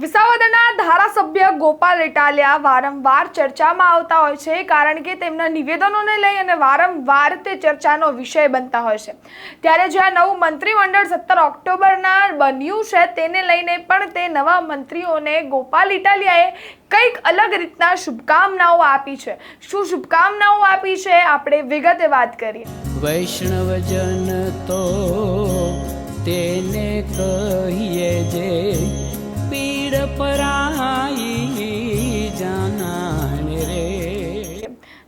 વિસાવદરના ધારાસભ્ય ગોપાલ ઇટાલિયા વારંવાર ચર્ચામાં આવતા હોય છે, કારણ કે તેમના નિવેદનોને લઈ અને વારંવાર તે ચર્ચાનો વિષય બનતા હોય છે. ત્યારે જે આ નવું મંત્રીમંડળ સત્તર ઓક્ટોબરના બન્યું છે, તેને લઈને પણ તે નવા મંત્રીઓને ગોપાલ ઇટાલિયાએ કંઈક અલગ રીતના શુભકામનાઓ આપી છે. શું શુભકામનાઓ આપી છે, આપણે વિગતે વાત કરીએ. વૈષ્ણવજન તો તેને કહીએ જે પરાઈ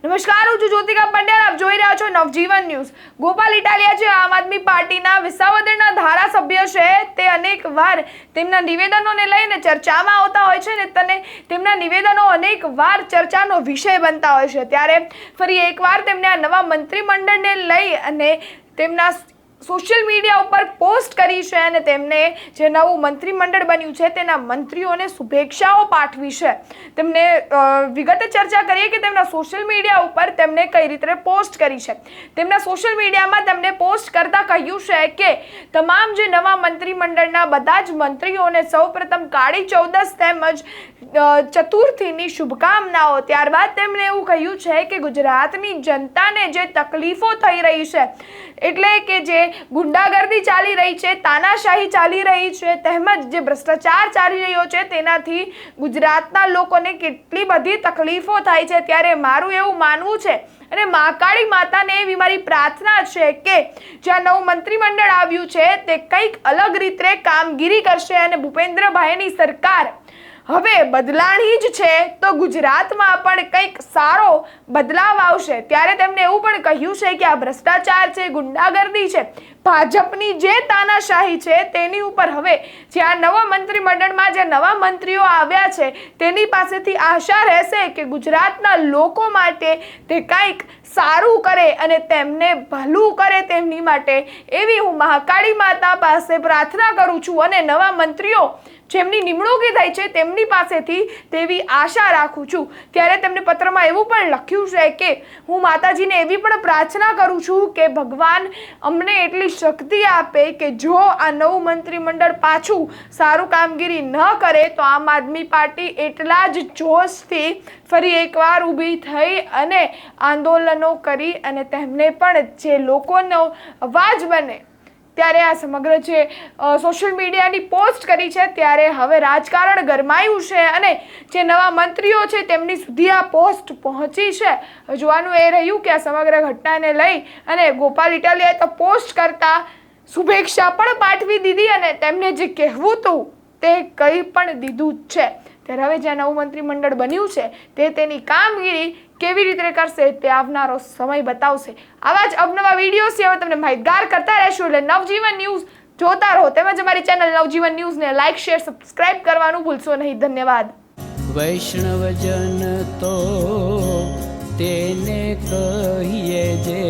નમસ્કાર, હું છું જ્યોતિકા પંડ્યા આપ જોઈ રહ્યા છો નવજીવન ન્યૂઝ. ગોપાલ ઇટાલિયા જે આમ આદમી પાર્ટીના વિસાવદરના ધારાસભ્ય છે. તે અનેક વાર તેમના નિવેદનોને લઈને ચર્ચામાં આવતા હોય છે ને તને તેમના નિવેદનો અનેક વાર ચર્ચાનો વિષય બનતા હોય છે. ત્યારે ફરી એકવાર તેમને આ નવા મંત્રીમંડળને લઈ અને તેમના સોશિયલ મીડિયા ઉપર પોસ્ટ કરી છે અને તેમને જે નવું મંત્રીમંડળ બન્યું છે, તેના મંત્રીઓને શુભેચ્છાઓ પાઠવી છે. તેમને વિગતે ચર્ચા કરીએ કે તેમના સોશિયલ મીડિયા ઉપર તેમને કઈ રીતે પોસ્ટ કરી છે. તેમના સોશિયલ મીડિયામાં તેમને પોસ્ટ કરતા કહ્યું છે કે, તમામ જે નવા મંત્રીમંડળના બધા જ મંત્રીઓને સૌપ્રથમ કાળી ચૌદસ તેમજ ચતુર્થીની શુભકામનાઓ. ત્યારબાદ તેમણે એવું કહ્યું છે કે ગુજરાતની જનતાને જે તકલીફો થઈ રહી છે, એટલે કે જે ગુંડાગર્દી ચાલી રહી છે, તાનાશાહી ચાલી રહી છે, તેમજ જે ભ્રષ્ટાચાર ચાલી રહ્યો છે, તેનાથી ગુજરાતના લોકોને કેટલી બધી તકલીફો થાય છે, ત્યારે મારું એવું માનવું છે. અને મહાકાળી માતાને એવી મારી પ્રાર્થના છે કે જ્યાં નવું મંત્રીમંડળ આવ્યું છે, તે કંઈક અલગ રીતે કામગીરી કરશે અને ભૂપેન્દ્રભાઈની સરકાર હવે બદલાણી જ છે તો ગુજરાતમાં પણ કંઈક સારો બદલાવ આવશે. ત્યારે તેમણે એવું પણ કહ્યું છે કે આ ભ્રષ્ટાચાર છે, ગુંડાગર્દી છે. ભાજપની જે તાનાશાહી છે તેની ઉપર હવે જે આ નવા મંત્રીમંડળમાં જે નવા મંત્રીઓ આવ્યા છે તેની પાસેથી આશા રહેશે કે ગુજરાતના લોકો માટે તે કંઈક સારું કરે અને તેમને ભલું કરે તેમની માટે એવી હું મહાકાળી માતા પાસે પ્રાર્થના કરું છું અને નવા મંત્રીઓ જેમની નિમણૂકી થઈ છે તેમની પાસેથી તેવી આશા રાખું છું. ત્યારે તેમને પત્રમાં એવું પણ લખ્યું છે કે હું માતાજીને એવી પણ પ્રાર્થના કરું છું કે ભગવાન અમને એટલી શક્તિ આપે કે જો આ નવું મંત્રીમંડળ પાછું સારું કામગીરી ન કરે તો આમ આદમી પાર્ટી એટલા જ જોશથી ફરી એકવાર ઊભી થઈ અને આંદોલનો કરી અને તેમને પણ જે લોકોનો અવાજ બને ત્યારે આ સમગ્ર જે સોશિયલ મીડિયાની પોસ્ટ કરી છે, ત્યારે હવે રાજકારણ ગરમાયું છે અને જે નવા મંત્રીઓ છે તેમની સુધી આ પોસ્ટ પહોંચી છે. જોવાનું એ રહ્યું કે આ સમગ્ર ઘટનાને લઈ અને ગોપાલ ઇટાલિયાએ તો પોસ્ટ કરતા શુભેચ્છા પણ પાઠવી દીધી અને તેમને જે કહેવું હતું તે કંઈ પણ દીધું જ છે. ત્યારે હવે જે નવું મંત્રીમંડળ બન્યું છે, તે તેની કામગીરી કેવી રીતે કરશે તે આવનારો સમય બતાવશે. આવા જ અવનવા વીડિયો છે હવે તમને માહિતગાર કરતા રહેશું એટલે નવજીવન ન્યૂઝ જોતા રહો. તેમજ અમારી ચેનલ નવજીવન ન્યૂઝને લાઇક શેર, સબસ્ક્રાઇબ કરવાનું ભૂલશો નહીં. ધન્યવાદ. વૈષ્ણવજન તો તેને કહીએ જે